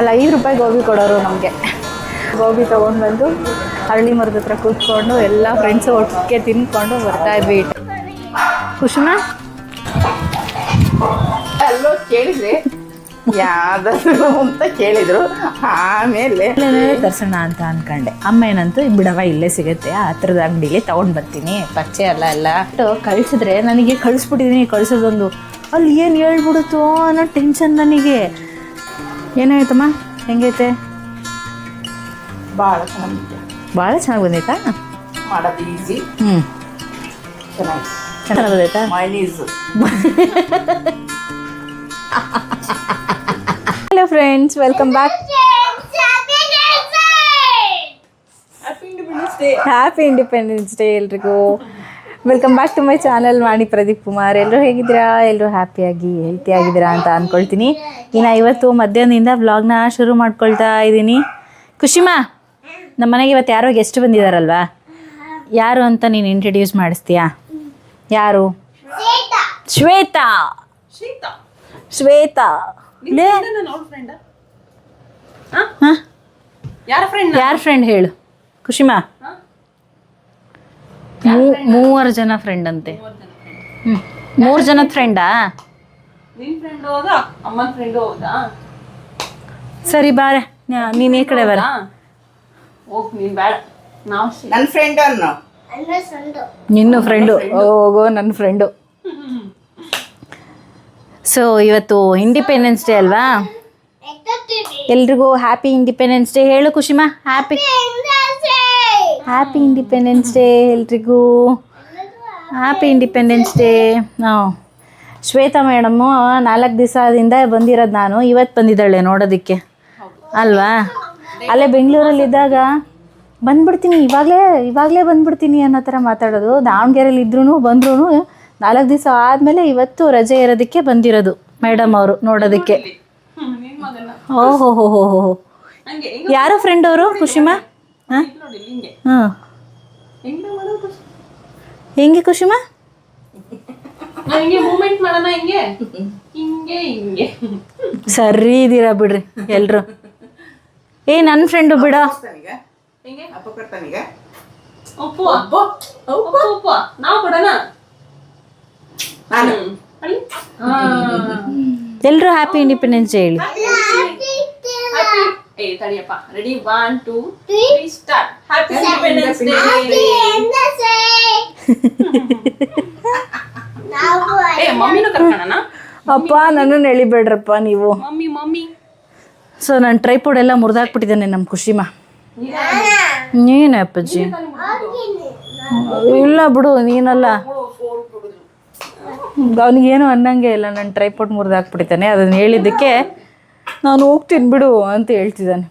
ಅಲ್ಲ ಐದು ರೂಪಾಯಿ ಗೋಬಿ ಕೊಡೋರು ನಮಗೆ. ಗೋಬಿ ತೊಗೊಂಡು ಬಂದು ಹಳ್ಳಿ ಮರದ ಹತ್ರ ಕೂತ್ಕೊಂಡು ಎಲ್ಲ ಫ್ರೆಂಡ್ಸು ಒಟ್ಟಿಗೆ ತಿನ್ಕೊಂಡು ಬರ್ತಾ ಇದ್ವಿ. ಖುಷಿನಾ ಅಲ್ಲೋ ಕೇಳಿದ್ರೆ. ಯಾವ್ದಾದ್ರು ಅಂತ ಕೇಳಿದ್ರು. ಆಮೇಲೆ ತರ್ಸೋಣ ಅಂತ ಅನ್ಕೊಂಡೆ. ಅಮ್ಮ ಏನಂತೂ ಬಿಡವ ಇಲ್ಲೇ ಸಿಗುತ್ತೆ. ಆ ಹತ್ರದ ಅಂಗಡಿಲಿ ತಗೊಂಡ್ ಬರ್ತೀನಿ. ಪರಿಚಯ ಅಲ್ಲ ಎಲ್ಲ. ಕಳ್ಸಿದ್ರೆ ನನಗೆ ಕಳಿಸ್ಬಿಟ್ಟಿದ್ದೀನಿ ಕಳ್ಸೋದೊಂದು. ಅಲ್ಲಿ ಏನು ಹೇಳ್ಬಿಡುತ್ತೋ ಅನ್ನೋ ಟೆನ್ಷನ್ ನನಗೆ. ಏನಾಯ್ತಮ್ಮ? ಹೆಂಗೈತೆ? ಭಾಳ ಚೆನ್ನಾಗಿದೆ. ಭಾಳ ಚೆನ್ನಾಗಿ ಬಂದೈತಾ? ಮಾಡೋದು ಈಸಿ ಹ್ಞೂ ಚೆನ್ನಾಗಿ ಚೆನ್ನಾಗಿ ಬಂದೈತಾ? ಮೈನೀಸು hello friends welcome back happy independence day ಎಲ್ರಿಗೂ. Welcome back to my channel Vani Pradeep Kumar ಎಲ್ಲರೂ ಹೇಗಿದ್ದೀರಾ? ಎಲ್ಲರೂ ಹ್ಯಾಪಿಯಾಗಿ ಹೆಲ್ತಿ ಆಗಿದ್ದೀರಾ ಅಂತ ಅಂದ್ಕೊಳ್ತೀನಿ ಇನ್ನು ಇವತ್ತು ಮಧ್ಯಾಹ್ನದಿಂದ ವ್ಲಾಗ್ನ ಶುರು ಮಾಡ್ಕೊಳ್ತಾ ಇದ್ದೀನಿ. ಖುಷಿಮಾ ನಮ್ಮ ಮನೆಗೆ ಇವತ್ತು ಯಾರೋ ಗೆಸ್ಟ್ ಬಂದಿದ್ದಾರಲ್ವಾ ಯಾರು ಅಂತ ನೀನು ಇಂಟ್ರಡ್ಯೂಸ್ ಮಾಡಿಸ್ತೀಯಾ? ಯಾರು? ಶ್ವೇತಾ. ಶ್ವೇತಾ. ಯಾರ ಫ್ರೆಂಡ್ ಹೇಳು. ಖುಷಿಮಾ ಮೂ- ಮೂವರು ಜನ ಫ್ರೆಂಡ್ ಅಂತೆ. ಮೂರು ಜನದ ಫ್ರೆಂಡಾ ಸರಿ ಬಾರೆ. ನೀನ್ ಈ ಕಡೆ ಬರ. ನಿನ್ನ ಫ್ರೆಂಡು ಹೋಗೋ ನನ್ನ ಫ್ರೆಂಡು ಸೊ ಇವತ್ತು ಇಂಡಿಪೆಂಡೆನ್ಸ್ ಡೇ ಅಲ್ವಾ? ಎಲ್ರಿಗೂ ಹ್ಯಾಪಿ ಇಂಡಿಪೆಂಡೆನ್ಸ್ ಡೇ ಹೇಳು ಖುಷಿಮಾ ಹ್ಯಾಪಿ ಹ್ಯಾಪಿ ಇಂಡಿಪೆಂಡೆನ್ಸ್ ಡೇ ಎಲ್ರಿಗೂ. ಹ್ಯಾಪಿ ಇಂಡಿಪೆಂಡೆನ್ಸ್ ಡೇ ಹಾಂ ಶ್ವೇತಾ ಮೇಡಮ್ಮು ನಾಲ್ಕು ದಿವಸದಿಂದ ಬಂದಿರೋದು ನಾನು. ಇವತ್ತು ಬಂದಿದ್ದಾಳೆ ನೋಡೋದಕ್ಕೆ. ಅಲ್ವಾ? ಅಲ್ಲೇ ಬೆಂಗಳೂರಲ್ಲಿದ್ದಾಗ ಬಂದ್ಬಿಡ್ತೀನಿ ಇವಾಗಲೇ ಇವಾಗಲೇ ಬಂದ್ಬಿಡ್ತೀನಿ ಅನ್ನೋ ಥರ ಮಾತಾಡೋದು. ದಾವಣಗೆರೆಯಲ್ಲಿ ಇದ್ರೂ ಬಂದ್ರೂ ನಾಲ್ಕು ದಿವಸ ಆದಮೇಲೆ ಇವತ್ತು ರಜೆ ಇರೋದಕ್ಕೆ ಬಂದಿರೋದು ಮೇಡಮ್ ಅವರು ನೋಡೋದಕ್ಕೆ. ಓಹೋ ಹೋ ಹೋ ಹೋ ಯಾರೋ ಫ್ರೆಂಡ್ ಅವರು ಖುಷಿಮಾ ಹಾಂ? ನೋಡಿ ಹಿಂಗೆ ಖುಷಿಮಾ ನಾವ್ ಹಿಂಗೆ ಮೂಮೆಂಟ್ ಮಾಡೋಣ ಹಿಂಗೆ? ಹಿಂಗೆ ಹಿಂಗೆ. ಸರಿ ಇದೀರಾ ಬಿಡ್ರಿ ಎಲ್ರು. ಏ ನನ್ನ ಫ್ರೆಂಡು ಬಿಡ. ಎಲ್ರು ಹ್ಯಾಪಿ ಇಂಡಿಪೆಂಡೆನ್ಸ್ ಡೇ ಹೇಳಿ. ಏ ತಡಿಯಪ್ಪ. Ready one two three start happy independence day ಏ ಮಮ್ಮಿನೂ ಕರ್ಕೊಳ್ಳೋಣ ಅಪ್ಪ ನನ್ನನ್ನು ಎಳಿಬೇಡ್ರಪ್ಪ ನೀವು. Mummy mummy. ಸೊ ನಾನು ಟ್ರೈಪೋಡ್ ಎಲ್ಲ ಮುರಿದಾಕ್ಬಿಟ್ಟಿದ್ದಾನೆ ನಮ್ಮ ಖುಷಿಮಾ. ನೀನು? ಅಪ್ಪಾಜಿ. ಇಲ್ಲ ಬಿಡು ನೀನಲ್ಲ. ಅವನಿಗೇನು ಅನ್ನಂಗೆ ಇಲ್ಲ ನಾನು ಟ್ರೈಪೋಡ್ ಮುರಿದಾಕ್ಬಿಟ್ಟಿದ್ದಾನೆ. ಅದನ್ನು ಹೇಳಿದ್ದಕ್ಕೆ ನಾನು ಹೋಗ್ತೀನಿ ಬಿಡು ಅಂತ ಹೇಳ್ತಿದ್ದಾನೆ.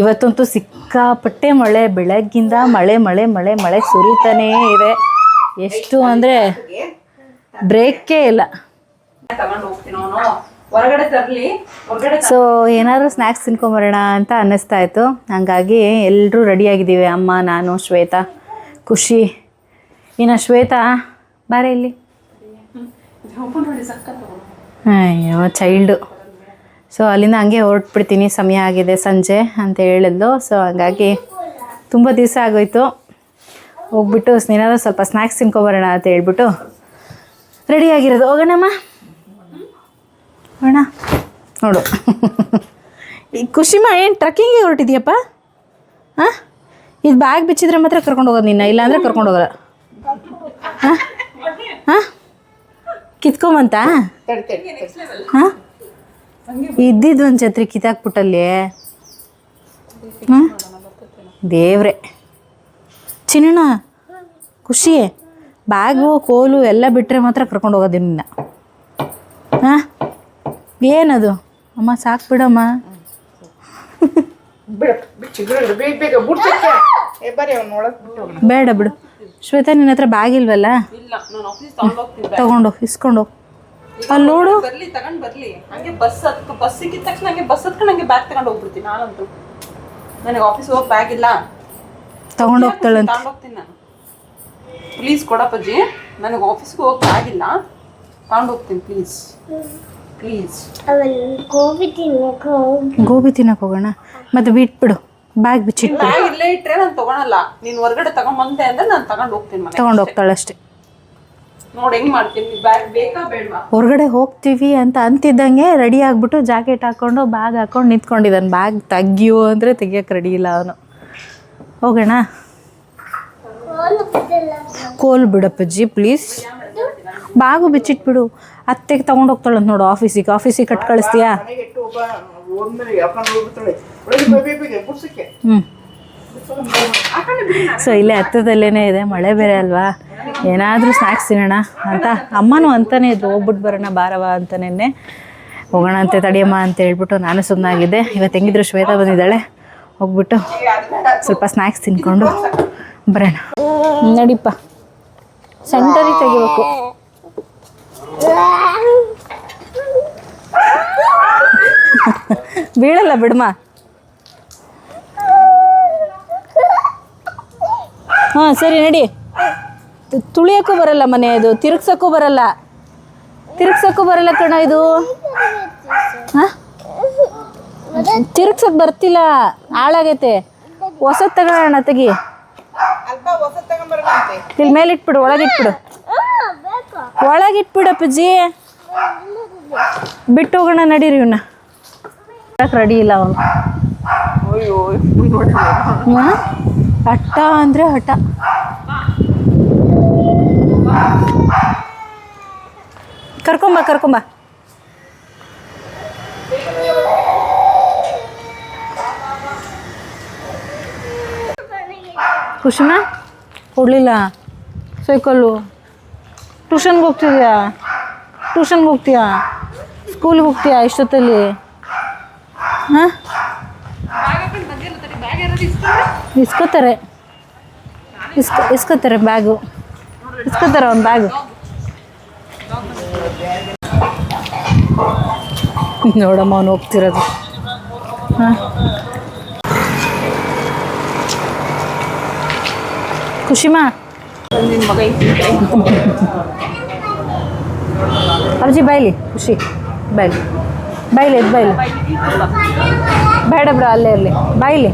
ಇವತ್ತಂತೂ ಸಿಕ್ಕಾಪಟ್ಟೆ ಮಳೆ, ಬೆಳಗ್ಗಿಂದ ಮಳೆ ಮಳೆ ಮಳೆ ಮಳೆ ಸುರಿತಾನೇ ಇದೆ. ಎಷ್ಟು ಅಂದರೆ ಬ್ರೇಕೇ ಇಲ್ಲ. ಸೊ ಏನಾದರೂ ಸ್ನ್ಯಾಕ್ಸ್ ತಿನ್ಕೊಂಬರೋಣ ಅಂತ ಅನ್ನಿಸ್ತಾ ಇತ್ತು. ಹಾಗಾಗಿ ಎಲ್ಲರೂ ರೆಡಿಯಾಗಿದ್ದೀವಿ ಅಮ್ಮ, ನಾನು, ಶ್ವೇತಾ, ಖುಷಿ. ಇನ್ನು ಶ್ವೇತಾ, ಬಾರೆ ಇಲ್ಲಿ. ಅಯ್ಯೋ ಚೈಲ್ಡು ಸೊ ಅಲ್ಲಿಂದ ಹಂಗೆ ಹೊರಟ್ಬಿಡ್ತೀನಿ. ಸಮಯ ಆಗಿದೆ ಸಂಜೆ ಅಂತ ಹೇಳಿದ್ಲು. ಸೊ ಹಾಗಾಗಿ ತುಂಬ ದಿವಸ ಆಗೋಯ್ತು. ಹೋಗ್ಬಿಟ್ಟು ಏನಾದರೂ ಸ್ವಲ್ಪ ಸ್ನ್ಯಾಕ್ಸ್ ತಿನ್ಕೊಬರೋಣ ಅಂತ ಹೇಳ್ಬಿಟ್ಟು ರೆಡಿಯಾಗಿರೋದು ಹೋಗೋಣಮ್ಮ. ಹೋಗೋಣ. ನೋಡು. ಈ ಖುಷಿಮ ಏನು ಟ್ರಕ್ಕಿಂಗಿಗೆ ಹೊರಟಿದ್ಯಪ್ಪ? ಹಾಂ? ಇದು ಬ್ಯಾಗ್ ಬಿಚ್ಚಿದ್ರೆ ಮಾತ್ರ ಕರ್ಕೊಂಡು ಹೋಗೋದು ನಿನ್ನ, ಇಲ್ಲಾಂದರೆ ಕರ್ಕೊಂಡು ಹೋಗಲ್ಲ. ಹಾಂ? ಹಾಂ? ಕಿತ್ಕೊಂಬಂತ. ಹಾಂ ಇದ್ದಿದ್ದು ಒಂದು ಛತ್ರಿ ಕಿತ್ತಾಕ್ಬಿಟ್ಟಲ್ಲಿ ಹಾಂ ದೇವ್ರೆ ಚಿನ್ನಣ್ಣ ಖುಷಿ ಬ್ಯಾಗು ಕೋಲು ಎಲ್ಲ ಬಿಟ್ಟರೆ ಮಾತ್ರ ಕರ್ಕೊಂಡು ಹೋಗೋದು ನಿನ್ನ ಹಾಂ ಏನದು ಅಮ್ಮ ಸಾಕು ಬಿಡಮ್ಮ ಬೇಡ ಬಿಡು ಶ್ವೇತಾ ನಿನ್ನ ಹತ್ರ ಬ್ಯಾಗ್ ಇಲ್ವಲ್ಲ? ಇಲ್ಲ ನಾನು ಆಫೀಸ್ ತಗೊಂಡು ಹೋಗ್ತೀನಿ ತಗೊಂಡು ಇಸ್ಕೊಂಡು ಅಲ್ಲಿ ನೋಡು. ಬರ್ಲಿ ತಗೊಂಡು ಬರ್ಲಿ. ಹಂಗೆ ಬಸ್ ಹತ್ಕ ಬಸ್ ಸಿಕ್ಕಿದ ತಕ್ಷಣ ಹಂಗೆ ಬಸ್ ಹತ್ಕೊಂಡು ಹಂಗೆ ಬ್ಯಾಗ್ ತಗೊಂಡು ಹೋಗ್ಬಿಡ್ತೀನಿ ನಾನಂತೂ. ನನಗೆ ಆಫೀಸ್ ಹೋಗಿ ಬ್ಯಾಗ್ ಇಲ್ಲ. ತಗೊಂಡು ಅಂತ ತಗೊಂಡು ಹೋಗ್ತೀನಿ ನಾನು. ಪ್ಲೀಸ್ ಕೊಡಪ್ಪಜ್ಜಿ ನನಗೆ ಆಫೀಸ್ಗೆ ಹೋಗಿ ಬ್ಯಾಗ್ ಇಲ್ಲ ತಗೊಂಡು ಹೋಗ್ತೀನಿ ಪ್ಲೀಸ್ ಪ್ಲೀಸ್ ಗೋಬಿ ತಿನ್ನಕ್ಕೆ ಹೋಗೋಣ. ಮತ್ತೆ ಬಿಟ್ಬಿಡು. ಬ್ಯಾಗ್ ಬಿಚ್ಚಿಟ್ಟು. ಬ್ಯಾಗ್ ಇಲ್ಲೇ ಇಟ್ರೆ ನಾನು ತಗೊಳಲ್ಲ. ನೀನ್ ಹೊರಗಡೆ ತಗೊಂಬಂದೆ ಅಂದ್ರೆ ನಾನು ತಗೊಂಡು ಹೋಗ್ತೀನಿ ಮನೆ ತಗೊಂಡು ಅಷ್ಟೇ. ನೋಡಿ ಹೆಂಗ್ ಮಾಡ್ತೀನಿ ಬ್ಯಾಗ್ ಬೇಕಾ ಬೇಡವಾ? ಹೊರಗಡೆ ಹೋಗ್ತೀವಿ ಅಂತ ಅಂತಿದ್ದಂಗೆ ರೆಡಿ ಆಗ್ಬಿಟ್ಟು ಜಾಕೆಟ್ ಹಾಕೊಂಡು ಬ್ಯಾಗ್ ಹಾಕೊಂಡು ನಿಂತ್ಕೊಂಡಿದ್ದಾನೆ. ಬ್ಯಾಗ್ ತೆಗಿಯು ಅಂದರೆ ತೆಗಿಯೋಕೆ ರೆಡಿ ಇಲ್ಲ ಅವನು. ಹೋಗೋಣ? ಕೋಲ್ ಬಿಡಪ್ಪಜ್ಜಿ ಪ್ಲೀಸ್ ಬ್ಯಾಗು ಬಿಚ್ಚಿಟ್ಬಿಡು. ಅತ್ತೆಗೆ ತಗೊಂಡು ಹೋಗ್ತಾಳಂತ ನೋಡು ಆಫೀಸಿಗೆ ಆಫೀಸಿಗೆ ಕಟ್ ಕಳಿಸ್ತೀಯಾ? ಹ್ಞೂ ಸೊ ಇಲ್ಲೇ ಹತ್ತದಲ್ಲೇ ಇದೆ ಮಳೆ ಬೇರೆ ಅಲ್ವಾ? ಏನಾದರೂ ಸ್ನಾಕ್ಸ್ ತಿನ್ನೋಣ ಅಂತ. ಅಮ್ಮನೂ ಅಂತಾನೆ ಇದ್ರು ಹೋಗ್ಬಿಟ್ಟು ಬರೋಣ ಬಾರವ ನೆನ್ನೆ. ಹೋಗೋಣ ಅಂತೆ ತಡಿಯಮ್ಮ ಅಂತ ಹೇಳ್ಬಿಟ್ಟು ನಾನು ಸುಮ್ಮನಾಗಿದ್ದೆ ಇವತ್ತು ಹೆಂಗಿದ್ರು ಶ್ವೇತಾ ಬಂದಿದ್ದಾಳೆ. ಹೋಗ್ಬಿಟ್ಟು ಸ್ವಲ್ಪ ಸ್ನ್ಯಾಕ್ಸ್ ತಿನ್ಕೊಂಡು ಬರೋಣ. ನಡಿಪ್ಪ. ಸೆಂಟರಿ ತೆಗಿಬೇಕು. ಬೀಳಲ್ಲ ಬಿಡಮ್ಮ ಹಾಂ, ಸರಿ, ನಡಿ. ತುಳಿಯೋಕ್ಕೂ ಬರಲ್ಲ ಮನೆ ಇದು, ತಿರುಗ್ಸೋಕ್ಕೂ ಬರಲ್ಲ. ತಿರುಗ್ಸೋಕ್ಕೂ ಬರಲ್ಲ ಕಣ ಇದು. ಹಾಂ? ತಿರುಗ್ಸಕ್ ಬರ್ತಿಲ್ಲ, ಹಾಳಾಗೈತೆ. ಹೊಸ ತಗೋಣ ತೆಗಿ. ಇಲ್ಲಿ ಮೇಲಿಟ್ಬಿಡು, ಒಳಗಿಟ್ಬಿಡು. ಒಳಗಿಟ್ಬಿಡು ಅಪ್ಪಾಜಿ. ಬಿಟ್ಟು ಹೋಗೋಣ, ನಡೀರಿ ಇವನ್ನ ರೆಡಿ ಇಲ್ಲ ಅವನು. ಹಠ ಅಂದರೆ ಹಠ. ಕರ್ಕೊಂಬ ಕರ್ಕೊಂಬ ಖುಷಿನ ಕೊಡಲಿಲ್ಲ. ಸೈಕಲ್ಲು. ಟ್ಯೂಷನ್ಗೆ ಹೋಗ್ತಿದ್ಯಾ? ಟ್ಯೂಷನ್ಗೆ ಹೋಗ್ತೀಯಾ? ಸ್ಕೂಲ್ಗೆ ಹೋಗ್ತೀಯಾ ಇಷ್ಟೊತ್ತಲ್ಲಿ? ಹಾಂ? ಇಸ್ಕೋತಾರೆ. ಇಸ್ಕೊ ಇಸ್ಕೋತಾರೆ ಬ್ಯಾಗು. ಇಸ್ಕೋತಾರೆ ಒಂದು ಬ್ಯಾಗು. ನೋಡಮ್ಮ ಅವನು ಹೋಗ್ತಿರೋದು. ಹಾಂ? ಖುಷಿಮಾ ಅರ್ಜಿ ಬಾಯ್ಲಿ ಖುಷಿ ಬಾಯ್ಲಿ. ಬಾಯ್ಲಿ ಎದ್ದು ಬಾಯ್ಲಿ ಬೇಡ ಬಿಡ ಅಲ್ಲೇ ಇರಲಿ ಬಾಯ್ಲಿ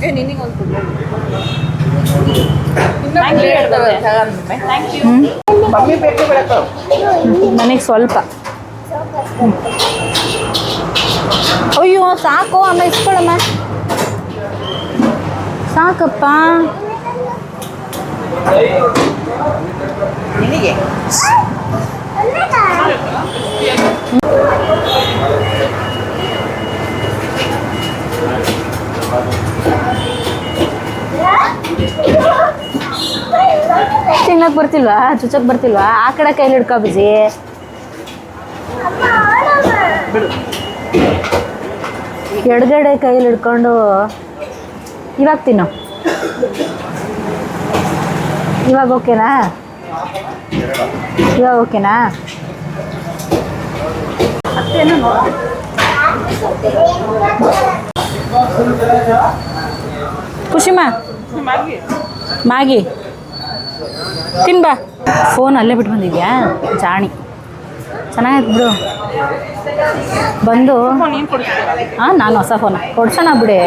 ಏ ನಿನಗೆ ಒಂದು ಥ್ಯಾಂಕ್ ಯು ನನಗೆ ಸ್ವಲ್ಪ ಹ್ಮ್. ಅಯ್ಯೋ ಸಾಕು ಅಮ್ಮ ಇಸ್ಕೊಳಮ್ಮ. ಸಾಕಪ್ಪ. ನಿನಗೆ? ತಿನ್ನಕ್ ಬರ್ತಿಲ್ವಾ? ಚುಚ್ಚಕ್ ಬರ್ತಿಲ್ವಾ? ಆ ಕಡೆ ಕೈಲಿ ಹಿಡ್ಕೊ ಬಿಜಿ. ಎಡಗಡೆ ಕೈಲಿ ಹಿಡ್ಕೊಂಡು ಇವಾಗ ತಿನ್ನು. ಇವಾಗ ಓಕೆನಾ? ಇವಾಗ ಓಕೆನಾ? ಖುಷಿಮಾ ಮ್ಯಾಗಿ ತಿನ್ಬಾ ಫೋನ್ ಅಲ್ಲೇ ಬಿಟ್ಟು ಬಂದಿದ್ಯಾ? ಜಾಣಿ. ಚೆನ್ನಾಗಿತ್ತು ಬಿಡು. ಬಂದು ಹಾಂ ನಾನು ಹೊಸ ಫೋನ್. ಕೊಡ್ಸೋಣ ಬಿಡಿ.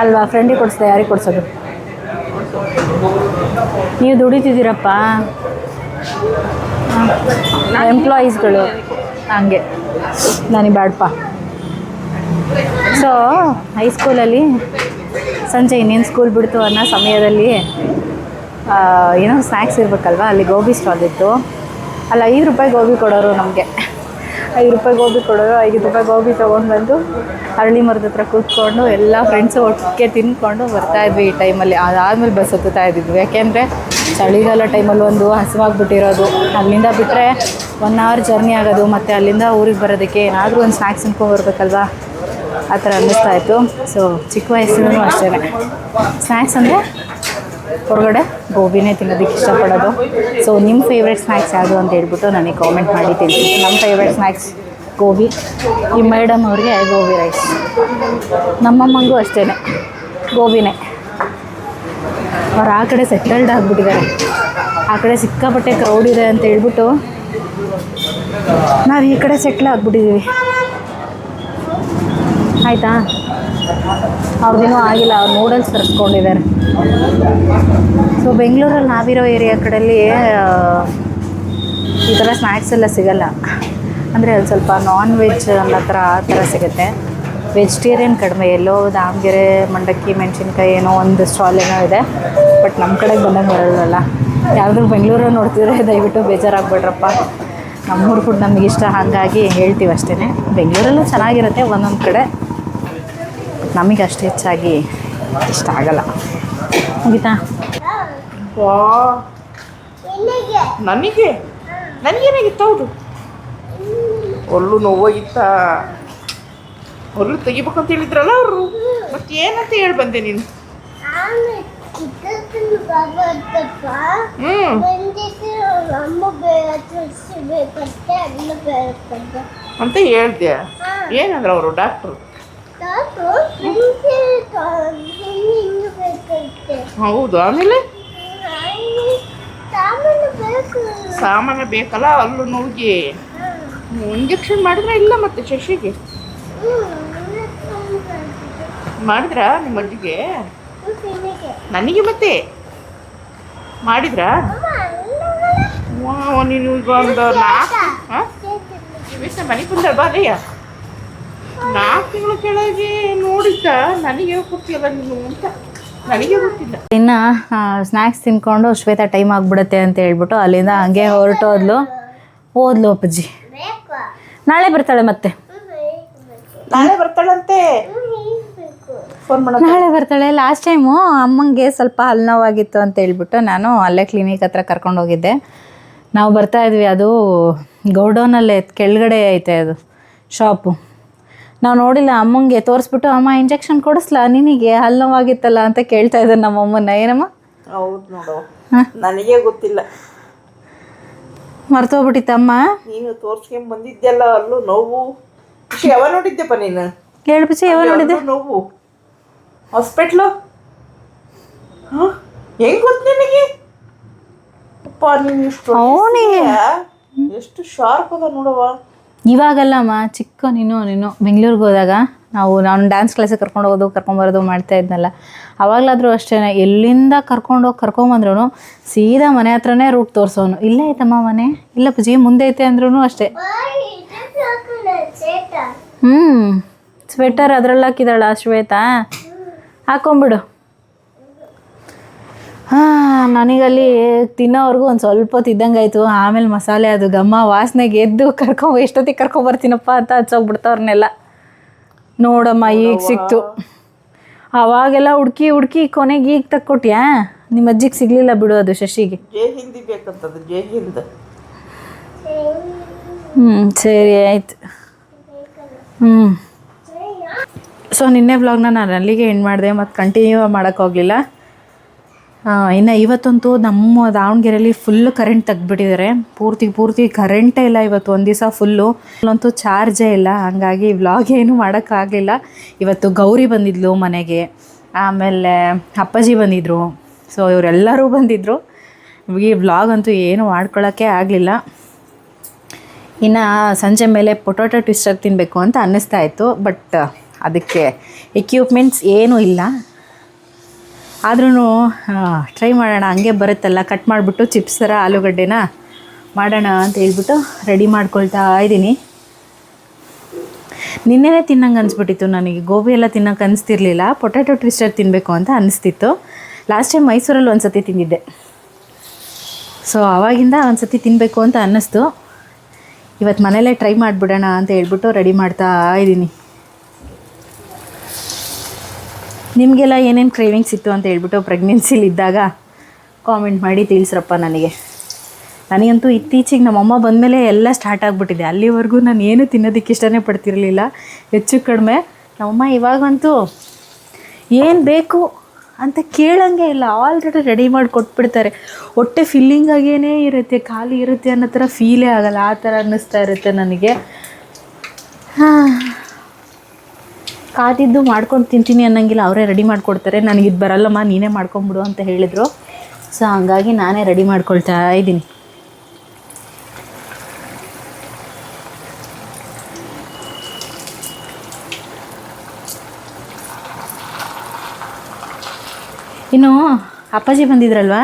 ಅಲ್ವಾ ಫ್ರೆಂಡಿಗೆ ಕೊಡಿಸ್ದೆ, ಯಾರಿಗೆ ಕೊಡ್ಸೋದು? ನೀವು ದುಡಿತಿದ್ದೀರಪ್ಪ. ಎಂಪ್ಲಾಯೀಸ್ಗಳು ಹಂಗೆ. ನನಗೆ ಬ್ಯಾಡಪ್ಪ ಸೊ ಹೈಸ್ಕೂಲಲ್ಲಿ ಸಂಜೆ ಇನ್ನೇನು ಸ್ಕೂಲ್ ಬಿಡ್ತು ಅನ್ನೋ ಸಮಯದಲ್ಲಿ ಏನೋ ಸ್ನ್ಯಾಕ್ಸ್ ಇರಬೇಕಲ್ವ? ಅಲ್ಲಿ ಗೋಬಿ ಸ್ಟಾಲ್ ಇತ್ತು. ಅಲ್ಲಿ, ಐದು ರೂಪಾಯಿ ಗೋಬಿ ಕೊಡೋರು ನಮಗೆ. ಐದು ರೂಪಾಯಿ ಗೋಬಿ ಕೊಡೋದು ಐದು ರೂಪಾಯಿ ಗೋಬಿ ತೊಗೊಂಡು ಬಂದು ಅರಳಿ ಮರದ ಹತ್ರ ಕೂತ್ಕೊಂಡು ಎಲ್ಲ ಫ್ರೆಂಡ್ಸು ಒಟ್ಟಿಗೆ ತಿಂದ್ಕೊಂಡು ಬರ್ತಾ ಇದ್ವಿ ಈ ಟೈಮಲ್ಲಿ ಅದಾದಮೇಲೆ ಬಸ್ ಹತ್ತುತ್ತಾ ಇದ್ದಿದ್ವಿ ಯಾಕೆಂದರೆ ಚಳಿಗಾಲ ಟೈಮಲ್ಲಿ ಒಂದು ಹಸಿವಾಗ್ಬಿಟ್ಟಿರೋದು. ಅಲ್ಲಿಂದ ಬಿಟ್ಟರೆ ಒನ್ ಅವರ್ ಜರ್ನಿ ಆಗೋದು, ಮತ್ತು ಅಲ್ಲಿಂದ ಊರಿಗೆ ಬರೋದಕ್ಕೆ ಏನಾದರೂ ಒಂದು ಸ್ನ್ಯಾಕ್ಸ್ ಬರ್ಬೇಕಲ್ವಾ ಆ ಥರ ಅನ್ನಿಸ್ತಾ ಇತ್ತು. ಸೊ ಚಿಕ್ಕ ವಯಸ್ಸಿನೂ ಅಷ್ಟೇ ಸ್ನ್ಯಾಕ್ಸ್ ಅಂದರೆ ಹೊರಗಡೆ ಗೋಬಿನೇ ತಿನ್ನೋದಕ್ಕೆ ಇಷ್ಟಪಡೋದು. ಸೊ ನಿಮ್ಮ ಫೇವ್ರೆಟ್ ಸ್ನ್ಯಾಕ್ಸ್ ಯಾವುದು ಅಂತ ಹೇಳ್ಬಿಟ್ಟು ನನಗೆ ಕಾಮೆಂಟ್ ಮಾಡಿ ತಿಳಿಸಿ. ನಮ್ಮ ಫೇವ್ರೆಟ್ ಸ್ನ್ಯಾಕ್ಸ್ ಗೋಬಿ. ಈ ಮೇಡಮ್ ಅವ್ರಿಗೆ ಗೋಬಿ ರೈಸ್ ನಮ್ಮಮ್ಮಂಗೂ ಅಷ್ಟೇ ಗೋಬಿನೇ. ಅವ್ರು ಆ ಕಡೆ ಸೆಟಲ್ಡ್ ಆಗಿಬಿಟ್ಟಿದ್ದಾರೆ. ಆ ಕಡೆ ಸಿಕ್ಕಾಪಟ್ಟೆ ಕ್ರೌಡ್ ಇದೆ ಅಂತ ಹೇಳ್ಬಿಟ್ಟು ನಾವು ಈ ಕಡೆ ಸೆಟ್ಲ್ ಆಗಿಬಿಟ್ಟಿದ್ದೀವಿ ಆಯಿತಾ? ಅವ್ರದ್ದೇನೂ ಆಗಿಲ್ಲ, ಅವ್ರು ನೂಡಲ್ಸ್ ತರಿಸ್ಕೊಂಡಿದ್ದಾರೆ ಸೊ ಬೆಂಗಳೂರಲ್ಲಿ ನಾವಿರೋ ಏರಿಯಾ ಕಡೆಯಲ್ಲಿ ಈ ಥರ ಸ್ನ್ಯಾಕ್ಸ್ ಎಲ್ಲ ಸಿಗಲ್ಲ. ಅಂದರೆ ಅಲ್ಲಿ ಸ್ವಲ್ಪ ನಾನ್ ವೆಜ್ ಅನ್ನೋ ಥರ ಆ ಥರ ಸಿಗುತ್ತೆ. ವೆಜಿಟೇರಿಯನ್ ಕಡಿಮೆ, ಎಲ್ಲೋ ದಾವಣಗೆರೆ, ಮಂಡಕ್ಕಿ, ಮೆಣಸಿನ್ಕಾಯಿ ಏನೋ ಒಂದು ಸ್ಟಾಲ್ ಏನೋ ಇದೆ. ಬಟ್ ನಮ್ಮ ಕಡೆಗೆ ಬಂದಂಗೆ ಬರಲ್ವಲ್ಲ ಯಾರಾದರೂ ಬೆಂಗಳೂರಲ್ಲಿ ನೋಡ್ತಿದ್ರೆ ದಯವಿಟ್ಟು ಬೇಜಾರಾಗ್ಬೇಡ್ರಪ್ಪ ನಮ್ಮೂರು ಫುಡ್ ನಮಗಿಷ್ಟ, ಹಾಗಾಗಿ ಹೇಳ್ತೀವಿ ಅಷ್ಟೇ ಬೆಂಗಳೂರಲ್ಲೂ ಚೆನ್ನಾಗಿರುತ್ತೆ ಒಂದೊಂದು ಕಡೆ. ನಮಗೆ ಅಷ್ಟು ಹೆಚ್ಚಾಗಿ ಇಷ್ಟ ಆಗಲ್ಲ. ಮುಗಿತಾ? ವಾ. ನನಗೆ? ನನಗೇನಾಗಿತ್ತು ಹೌದು? ಒಲ್ಲು ನೋವಾಗಿತ್ತ. ಒಲ್ಲು ತೆಗಿಬೇಕಂತ ಹೇಳಿದ್ರಲ್ಲ ಅವರು? ಮತ್ತೆ ಏನಂತ ಹೇಳಿ ಬಂದೆ ನೀನು? ಹ್ಮ್. ಅಂತ ಹೇಳ್ದೆ. ಏನಂದ್ರೆ ಅವರು ಡಾಕ್ಟ್ರು? ಹೌದು ಆಮೇಲೆ? ಸಾಮಾನ್ಯ ಬೇಕಲ್ಲ ಅಲ್ಲೂ ನೋಡಿ ಇಂಜೆಕ್ಷನ್ ಮಾಡಿದ್ರ ಇಲ್ಲ ಮತ್ತೆ ಶಶಿಗೆ? ಮಾಡಿದ್ರಾ ನಿಮ್ಮ ಅಜ್ಜಿಗೆ ನನಗೆ. ಮತ್ತೆ? ಮಾಡಿದ್ರಾ? ನೀನು ಈಗ ಒಂದು ನಾಲ್ಕು ಹಾಂ? ಮನೆ ಬಂದ ಬಾರಯ್ಯ ನಾಲ್ಕು ತಿಂಗಳ ಕೆಳಗೆ ನೋಡಿದ್ದ ನನಗೆ ಗೊತ್ತಿಲ್ಲ ನೀನು ಅಂತ. ನನಗೆ ಗೊತ್ತಿಲ್ಲ. ಇನ್ನು ಸ್ನ್ಯಾಕ್ಸ್ ತಿನ್ಕೊಂಡು ಶ್ವೇತಾ ಟೈಮ್ ಆಗಿಬಿಡುತ್ತೆ ಅಂತ ಹೇಳ್ಬಿಟ್ಟು ಅಲ್ಲಿಂದ ಹಂಗೆ ಹೊರಟೋದ್ಲು. ಓದ್ಲು ಅಪ್ಪಾಜಿ. ನಾಳೆ ಬರ್ತಾಳೆ ಮತ್ತೆ. ನಾಳೆ ಬರ್ತಾಳಂತೆ. ನಾಳೆ ಬರ್ತಾಳೆ. ಲಾಸ್ಟ್ ಟೈಮು ಅಮ್ಮಂಗೆ ಸ್ವಲ್ಪ ಹಲ್ಲು ನೋವಾಗಿತ್ತು ಅಂತ ಹೇಳ್ಬಿಟ್ಟು ನಾನು ಅಲ್ಲೇ ಕ್ಲಿನಿಕ್ ಹತ್ರ ಕರ್ಕೊಂಡು ಹೋಗಿದ್ದೆ. ನಾವು ಬರ್ತಾ ಇದ್ವಿ ಅದು ಗೌಡೌನಲ್ಲೇ ಕೆಳಗಡೆ ಐತೆ ಅದು ಶಾಪು ನಾವು ನೋಡಿಲ್ಲ ಅಮ್ಮಂಗೆ ತೋರಿಸ್ಬಿಟ್ಟು ಅಮ್ಮ ಇಂಜೆಕ್ಷನ್ ಕೊಡಿಸ್ಲಾ? ನಿನಗೆ ಹಲ್ಲು ನೋವಾಗಿತ್ತಲ್ಲ ಅಂತ ಕೇಳ್ತಾ ಇದ್ದಾರೆ ನಮ್ಮ ಅಮ್ಮನ ಏನಮ್ಮ? ಹೌದು ನೋಡು? ನನಗೆ ಗೊತ್ತಿಲ್ಲ. ಮರ್ತೋಗ್ಬಿಟ್ಟಿತ್ತಮ್ಮ ನೀನು ತೋರ್ಸ್ಕೊಂಡ್ ಬಂದಿದ್ಯಲ್ಲ ಅಲ್ಲೂ ನೋವು? ಖುಷಿ ಯಾವ ನೋಡಿದ್ದೆಪ್ಪ ನೀನು? ಹೇಳ್ಬಿಚ್ಚಿ ಯಾವ ನೋಡಿದ್ದೆ? ಅಲ್ಲೂ ನೋವು. ಹಾಸ್ಪಿಟ್ಲು ಹಾ? ಹೆಂಗ್ ಗೊತ್ತು ನಿನಗೆ? ಅಪ್ಪ ನೀನು ಎಷ್ಟು ಎಷ್ಟು ಶಾರ್ಪ್ ಅದ ನೋಡವ್ವ. ಇವಾಗಲ್ಲಮ್ಮ ಚಿಕ್ಕ ನೀನು ನೀನು ಬೆಂಗಳೂರಿಗೆ ಹೋದಾಗ ನಾವು ನಾನು ಡ್ಯಾನ್ಸ್ ಕ್ಲಾಸಿಗೆ ಕರ್ಕೊಂಡು ಹೋಗೋದು ಕರ್ಕೊಂಬರೋದು ಮಾಡ್ತಾ ಇದ್ನಲ್ಲ. ಅವಾಗಲಾದರೂ ಅಷ್ಟೇ, ಎಲ್ಲಿಂದ ಕರ್ಕೊಂಡೋಗಿ ಕರ್ಕೊಂಬಂದ್ರೂ ಸೀದಾ ಮನೆ ಹತ್ರನೇ ರೂಟ್ ತೋರಿಸೋನು. ಇಲ್ಲೇ ಐತಮ್ಮ ಮನೆ? ಇಲ್ಲ, ಪೂಜಿ ಮುಂದೆ ಐತೆ ಅಂದ್ರೂ ಅಷ್ಟೇ. ಹ್ಞೂ ಸ್ವೆಟರ್ ಅದ್ರಲ್ಲಿ ಹಾಕಿದಾಳ, ಶ್ವೇತಾ? ಹಾಕೊಂಬಿಡು ನನಗಲ್ಲಿ ತಿನ್ನೋವರೆಗೂ ಒಂದು ಸ್ವಲ್ಪ ಆಯಿತು ಆಮೇಲೆ ಮಸಾಲೆ ಅದು ಘಮ್ಮ ವಾಸನೆಗೆ ಎದ್ದು ಕರ್ಕೊಂಬ ಎಷ್ಟೊತ್ತಿಗೆ ಕರ್ಕೊಂಬರ್ತೀನಪ್ಪ ಅಂತ ಹಚ್ಚೋಗ್ಬಿಡ್ತವ್ರನ್ನೆಲ್ಲ. ನೋಡಮ್ಮ ಈಗ ಸಿಕ್ತು. ಅವಾಗೆಲ್ಲ ಹುಡ್ಕಿ ಹುಡ್ಕಿ ಕೊನೆಗೆ ಈಗ ತಕ್ಕೊಟ್ಯಾ? ನಿಮ್ಮ ಅಜ್ಜಿಗೆ ಸಿಗಲಿಲ್ಲ ಬಿಡು ಅದು ಶಶಿಗೆ. ಹ್ಞೂ ಸರಿ ಆಯ್ತು. ಹ್ಞೂ ಸೊ ನಿನ್ನೆ ಬ್ಲಾಗ್ನ ನಾನು ಅಲ್ಲಿಗೆ ಎಂಡ್ ಮಾಡಿದೆ ಮತ್ತು ಕಂಟಿನ್ಯೂ ಮಾಡೋಕ್ಕೋಗಲಿಲ್ಲ ಇನ್ನು ಇವತ್ತಂತೂ ನಮ್ಮ ದಾವಣಗೆರೆಯಲ್ಲಿ ಫುಲ್ ಕರೆಂಟ್ ತೆಗ್ದುಬಿಟ್ಟಿದ್ದಾರೆ ಪೂರ್ತಿ ಪೂರ್ತಿ ಕರೆಂಟೇ ಇಲ್ಲ ಇವತ್ತು, ಒಂದು ದಿವಸ ಫುಲ್ಲು ಅಂತೂ ಚಾರ್ಜೇ ಇಲ್ಲ. ಹಾಗಾಗಿ ವ್ಲಾಗ್ ಏನು ಮಾಡೋಕ್ಕಾಗಲಿಲ್ಲ ಇವತ್ತು ಗೌರಿ ಬಂದಿದ್ಲು ಮನೆಗೆ. ಆಮೇಲೆ ಅಪ್ಪಾಜಿ ಬಂದಿದ್ದರು ಸೊ ಇವರೆಲ್ಲರೂ ಬಂದಿದ್ದರು ಈ ವ್ಲಾಗ್ ಅಂತೂ ಏನು ಮಾಡ್ಕೊಳ್ಳೋಕ್ಕೆ ಆಗಲಿಲ್ಲ. ಇನ್ನು ಸಂಜೆ ಮೇಲೆ ಪೊಟೊಟೊ ಟ್ವಿಸ್ಟರ್ ತಿನ್ನಬೇಕು ಅಂತ ಅನ್ನಿಸ್ತಾ ಇತ್ತು. ಬಟ್ ಅದಕ್ಕೆ ಎಕ್ವಿಪ್ಮೆಂಟ್ಸ್ ಏನೂ ಇಲ್ಲ. ಆದ್ರೂ ಟ್ರೈ ಮಾಡೋಣ. ಹಂಗೆ ಬರುತ್ತಲ್ಲ. ಕಟ್ ಮಾಡಿಬಿಟ್ಟು ಚಿಪ್ಸ್ ಥರ, ಆಲೂಗಡ್ಡೆನ ಮಾಡೋಣ ಅಂತ ಹೇಳ್ಬಿಟ್ಟು ರೆಡಿ ಮಾಡ್ಕೊಳ್ತಾ ಇದ್ದೀನಿ. ನಿನ್ನೆನೇ ತಿನ್ನಂಗೆ ಅನಿಸ್ಬಿಟ್ಟಿತ್ತು ನನಗೆ. ಗೋಬಿ ಎಲ್ಲ ತಿನ್ನೋಕೆ ಅನಿಸ್ತಿರ್ಲಿಲ್ಲ. ಪೊಟ್ಯಾಟೊ ಟ್ವಿಸ್ಟರ್ ತಿನ್ನಬೇಕು ಅಂತ ಅನಿಸ್ತಿತ್ತು. ಲಾಸ್ಟ್ ಟೈಮ್ ಮೈಸೂರಲ್ಲಿ ಒಂದು ಸತಿ ತಿಂದಿದ್ದೆ. ಸೊ ಆವಾಗಿಂದ ಒಂದು ಸತಿ ತಿನ್ನಬೇಕು ಅಂತ ಅನ್ನಿಸ್ತು. ಇವತ್ತು ಮನೇಲೇ ಟ್ರೈ ಮಾಡಿಬಿಡೋಣ ಅಂತ ಹೇಳ್ಬಿಟ್ಟು ರೆಡಿ ಮಾಡ್ತಾ ಇದ್ದೀನಿ. ನಿಮಗೆಲ್ಲ ಏನೇನು ಕ್ರೇವಿಂಗ್ಸ್ ಇತ್ತು ಅಂತ ಹೇಳ್ಬಿಟ್ಟು ಪ್ರೆಗ್ನೆನ್ಸಿಲಿ ಇದ್ದಾಗ ಕಾಮೆಂಟ್ ಮಾಡಿ ತಿಳಿಸ್ರಪ್ಪ ನನಗೆ. ನನಗಂತೂ ಇತ್ತೀಚೆಗೆ ನಮ್ಮಮ್ಮ ಬಂದಮೇಲೆ ಎಲ್ಲ ಸ್ಟಾರ್ಟ್ ಆಗಿಬಿಟ್ಟಿದೆ. ಅಲ್ಲಿವರೆಗೂ ನಾನು ಏನು ತಿನ್ನೋದಕ್ಕೆ ಇಷ್ಟನೇ ಪಡ್ತಿರಲಿಲ್ಲ. ಹೆಚ್ಚು ಕಡಿಮೆ. ನಮ್ಮಮ್ಮ ಇವಾಗಂತೂ ಏನು ಬೇಕು ಅಂತ ಕೇಳಂಗೆ ಇಲ್ಲ. ಆಲ್ರೆಡಿ ರೆಡಿ ಮಾಡಿ ಕೊಟ್ಬಿಡ್ತಾರೆ. ಹೊಟ್ಟೆ ಫಿಲ್ಲಿಂಗ್ ಆಗೇನೇ ಇರುತ್ತೆ. ಖಾಲಿ ಇರುತ್ತೆ ಅನ್ನೋ ಥರ ಫೀಲೇ ಆಗಲ್ಲ. ಆ ಥರ ಅನ್ನಿಸ್ತಾ ಇರುತ್ತೆ ನನಗೆ. ಹಾಂ. ಕಾದಿದ್ದು ಮಾಡ್ಕೊಂಡು ತಿಂತೀನಿ ಅನ್ನಂಗಿಲ್ಲ, ಅವರೇ ರೆಡಿ ಮಾಡಿಕೊಡ್ತಾರೆ. ನನಗೆ ಇದು ಬರಲ್ಲಮ್ಮ, ನೀನೇ ಮಾಡ್ಕೊಂಬಿಡು ಅಂತ ಹೇಳಿದರು. ಸೊ ಹಂಗಾಗಿ ನಾನೇ ರೆಡಿ ಮಾಡ್ಕೊಳ್ತಾ ಇದ್ದೀನಿ. ಇನ್ನು ಅಪ್ಪಾಜಿ ಬಂದಿದ್ರಲ್ವಾ?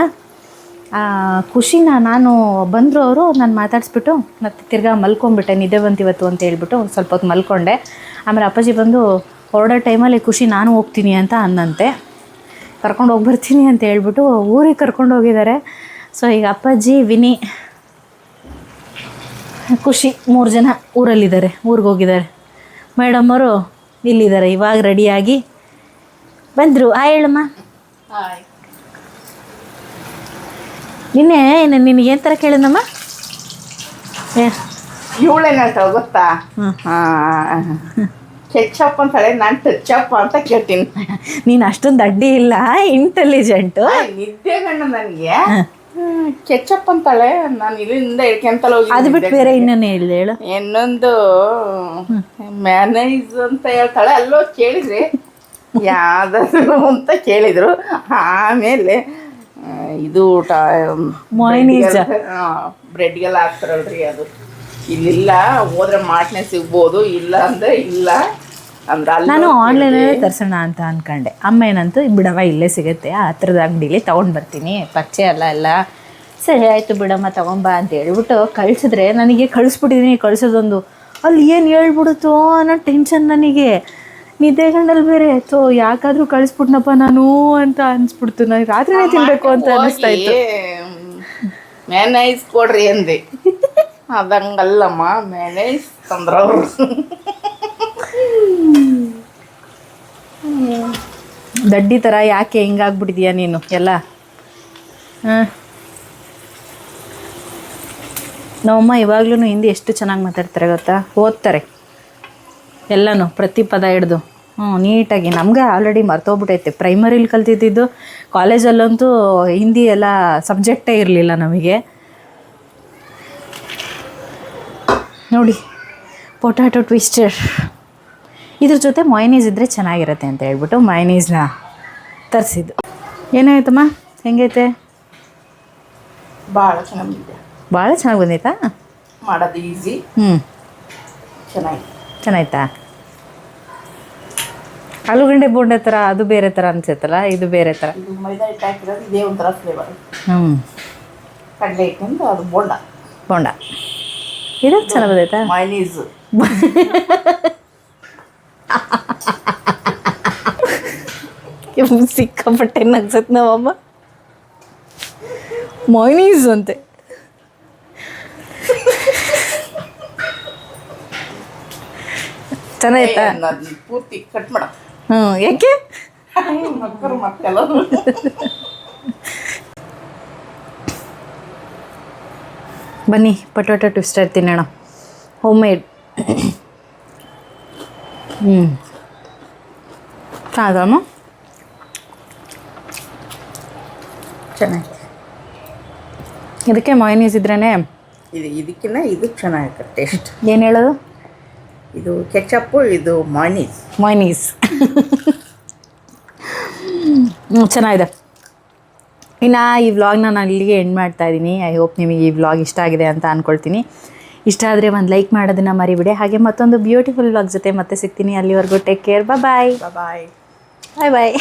ಖುಷಿನ ನಾನು ಬಂದರು ಅವರು, ನಾನು ಮಾತಾಡಿಸ್ಬಿಟ್ಟು ಮತ್ತು ತಿರ್ಗಾ ಮಲ್ಕೊಂಬಿಟ್ಟೆ ನಿದ್ದೆ ಬಂತಿವತ್ತು ಅಂತ ಹೇಳ್ಬಿಟ್ಟು ಸ್ವಲ್ಪ ಹೊತ್ತು ಮಲ್ಕೊಂಡೆ. ಆಮೇಲೆ ಅಪ್ಪಾಜಿ ಬಂದು ಹೊರಡೋ ಟೈಮಲ್ಲಿ ಖುಷಿ ನಾನು ಹೋಗ್ತೀನಿ ಅಂತ ಅಂದಂತೆ. ಕರ್ಕೊಂಡು ಹೋಗ್ಬರ್ತೀನಿ ಅಂತ ಹೇಳ್ಬಿಟ್ಟು ಊರಿಗೆ ಕರ್ಕೊಂಡು ಹೋಗಿದ್ದಾರೆ. ಸೊ ಈಗ ಅಪ್ಪಾಜಿ ವಿನಿ ಖುಷಿ ಮೂರು ಜನ ಊರಲ್ಲಿದ್ದಾರೆ ಊರಿಗೆ ಹೋಗಿದ್ದಾರೆ. ಮೇಡಮ್ ಅವರು ಇಲ್ಲಿದ್ದಾರೆ ಇವಾಗ ರೆಡಿಯಾಗಿ ಬಂದರು. ಆ ಹೇಳಮ್ಮ. ನಿನ್ನೆ ನಿನಗೆ ಏನು ಥರ ಕೇಳಿದಮ್ಮ ಏ. ಹ್ಞೂ ಹೇಳ್ತಾಳೆ ಗೊತ್ತಾ ಅಂತ ಹೇಳಿ ಅಂತಾಳೆ ನಾನು ಟಚ್ಚಪ್ಪ ಅಂತ ಕೇಳ್ತೀನಿ. ನೀನು ಅಷ್ಟೊಂದು ಅಡ್ಡಿ ಇಲ್ಲ ಇಂಟೆಲಿಜೆಂಟು ನಿದ್ದೆ ಗಂಡು ನನಗೆ. ಕೆಚ್ಚಪ್ ಅಂತಾಳೆ ನಾನು ಇಲ್ಲಿಂದ ಹಿಡ್ಕೊಂತಲ್ಲ ಹೋಗಿ ಅದು ಬಿಟ್ಟು ಬೇರೆ ಇನ್ನೇನು ಹೇಳಿದೆ ಹೇಳು. ಇನ್ನೊಂದು ಮ್ಯಾನೇಜ್ ಅಂತ ಹೇಳ್ತಾಳೆ ಅಲ್ಲೋ ಕೇಳಿದ್ರಿ ಯಾವ್ದಾದ್ರು ಅಂತ ಕೇಳಿದ್ರು. ಆಮೇಲೆ ಇದು ಊಟ ಮೊಯ್ನೀಸ್ ಬ್ರೆಡ್ಗೆಲ್ಲ ಹಾಕ್ತಾರಲ್ರಿ ಅದು. ಇಲ್ಲಿಲ್ಲ ಹೋದ್ರೆ ಮಾಟ್ನೆ ಸಿಗ್ಬೋದು ಇಲ್ಲ ಅಂದ್ರೆ ಇಲ್ಲ. ನಾನು ಆನ್ಲೈನಲ್ಲೇ ತರಿಸೋಣ ಅಂತ ಅನ್ಕೊಂಡೆ. ಅಮ್ಮ ಏನಂತೂ ಬಿಡವ ಇಲ್ಲೇ ಸಿಗುತ್ತೆ ಆ ಹತ್ರದ ಅಂಗಡಿಲಿ ತೊಗೊಂಡು ಬರ್ತೀನಿ ಪರಿಚಯ ಅಲ್ಲ ಎಲ್ಲ. ಸರಿ ಆಯಿತು ಬಿಡಮ್ಮ ತೊಗೊಂಬ ಅಂತ ಹೇಳ್ಬಿಟ್ಟು ಕಳ್ಸಿದ್ರೆ ನನಗೆ ಕಳಿಸ್ಬಿಟ್ಟಿದ್ದೀನಿ ಕಳಿಸೋದೊಂದು. ಅಲ್ಲಿ ಏನು ಹೇಳ್ಬಿಡುತ್ತೋ ಅನ್ನೋ ಟೆನ್ಷನ್ ನನಗೆ. ನಿದ್ದೆಗಂಡಲ್ಲಿ ಬೇರೆ ತೋ ಯಾಕಾದರೂ ಕಳಿಸ್ಬಿಟ್ನಪ್ಪ ನಾನು ಅಂತ ಅನ್ಸ್ಬಿಡ್ತು. ನನಗೆ ರಾತ್ರಿನೇ ತಿನ್ಬೇಕು ಅಂತ ಅನಿಸ್ತಾ ಇತ್ತು. ಮ್ಯಾನೈಸ್ ಕೊಡ್ರಿ ಅಂದೆ. ಅದಂಗಲ್ಲಮ್ಮ ಮ್ಯಾನೈಸ್ ತಂದ್ರವ್ರು. ದಡ್ಡಿ ಥರ ಯಾಕೆ ಹಿಂಗಾಗ್ಬಿಟ್ಟಿದ್ಯಾ ನೀನು? ಎಲ್ಲ? ಹಾಂ? ನಮ್ಮಮ್ಮ ಇವಾಗ್ಲೂ ಹಿಂದಿ ಎಷ್ಟು ಚೆನ್ನಾಗಿ ಮಾತಾಡ್ತಾರೆ ಗೊತ್ತಾ? ಓದ್ತಾರೆ. ಎಲ್ಲನೂ, ಪ್ರತಿ ಪದ ಹಿಡ್ದು. ಹ್ಞೂ ನೀಟಾಗಿ. ನಮಗೆ ಆಲ್ರೆಡಿ ಮರ್ತೋಗ್ಬಿಟ್ಟೈತೆ ಪ್ರೈಮರಿಲಿ ಕಲ್ತಿದ್ದಿದ್ದು ಕಾಲೇಜಲ್ಲಂತೂ ಹಿಂದಿ ಎಲ್ಲ ಸಬ್ಜೆಕ್ಟೇ ಇರಲಿಲ್ಲ ನಮಗೆ. ನೋಡಿ ಪೊಟ್ಯಾಟೊ ಟ್ವಿಸ್ಟರ್ ಇದ್ರ ಜೊತೆ ಮೈನೀಸ್ ಇದ್ದರೆ ಚೆನ್ನಾಗಿರುತ್ತೆ ಅಂತ ಹೇಳ್ಬಿಟ್ಟು ಮೈನೀಸ್ನ ತರಿಸಿದ್ದು. ಏನಾಯ್ತಮ್ಮ? ಹೆಂಗೈತೆ? ಭಾಳ ಚೆನ್ನಾಗಿದೆ. ಭಾಳ ಚೆನ್ನಾಗಿ ಬಂದೈತಾ? ಮಾಡೋದು ಈಸಿ ಹ್ಞೂ ಚೆನ್ನಾಗಿ ಚೆನ್ನಾಯ್ತಾ? ಆಲೂಗಡ್ಡೆ ಬೋಂಡೆ ಥರ ಅದು ಬೇರೆ ಥರ ಅನ್ಸುತ್ತಲ್ಲ ಇದು ಬೇರೆ ಥರ ಮೈದಾ ಹಿಟ್ಟು ಹಾಕಿರೋದು ಇದೇ ಒಂಥರ ಫ್ಲೇವರ್ ಹ್ಞೂ ಕಡಲೆ ಹಿಟ್ಟಿಂದ ಅದು ಬೋಂಡ. ಬೋಂಡ. ಇದು ಚೆನ್ನಾಗಿ ಬಂದೈತಾ? ಮೈನೀಸ್ ಸಿಕ್ಕಾಪಟ್ಟೆ ನಗ್ಸತ್ ನಾವಮ್ಮ. ಮೈನೀಸ್ ಅಂತೆ. ಅದನ್ನ ಪೂರ್ತಿ ಕಟ್ ಮಾಡ. ಹ್ಞೂ ಯಾಕೆ? ಬನ್ನಿ ಪಟೋಟ ಬನ್ನಿ ಇರ್ತೀನಿ ತಿನ್ನೋಣ ಹೋಮ್. ಮೇಡ್ ಹ್ಞೂ ಅದಮ್ಮ ಚೆನ್ನಾಗಿ ಇದಕ್ಕೆ ಮೈನೀಸ್ ಇದ್ರೇ ಇದು ಇದಕ್ಕಿಂತ ಇದು ಚೆನ್ನಾಗಿರುತ್ತೆ ಟೇಸ್ಟ್ ಏನು ಹೇಳೋದು? ಇದು ಕೆಚಪ್ಪು ಇದು ಮೈನೀಸ್ ಹ್ಞೂ ಚೆನ್ನಾಗಿದೆ. ಇನ್ನು ಈ ವ್ಲಾಗ್ನ ನಾನು ಇಲ್ಲಿಗೆ ಎಂಡ್ ಮಾಡ್ತಾ ಇದ್ದೀನಿ ಐ ಹೋಪ್ ನಿಮಗೆ ಈ ವ್ಲಾಗ್ ಇಷ್ಟ ಆಗಿದೆ ಅಂತ ಅಂದ್ಕೊಳ್ತೀನಿ ಇಷ್ಟ ಆದರೆ ಒಂದು ಲೈಕ್ ಮಾಡೋದನ್ನು ಮರಿಬಿಡಿ. ಹಾಗೆ ಮತ್ತೊಂದು ಬ್ಯೂಟಿಫುಲ್ ವ್ಲಾಗ್ ಜೊತೆ ಮತ್ತೆ ಸಿಗ್ತೀನಿ ಅಲ್ಲಿವರೆಗೂ. ಟೇಕ್ ಕೇರ್ ಬಾಯ್ ಬಾಯ್ ಬಾಯ್ ಬಾಯ್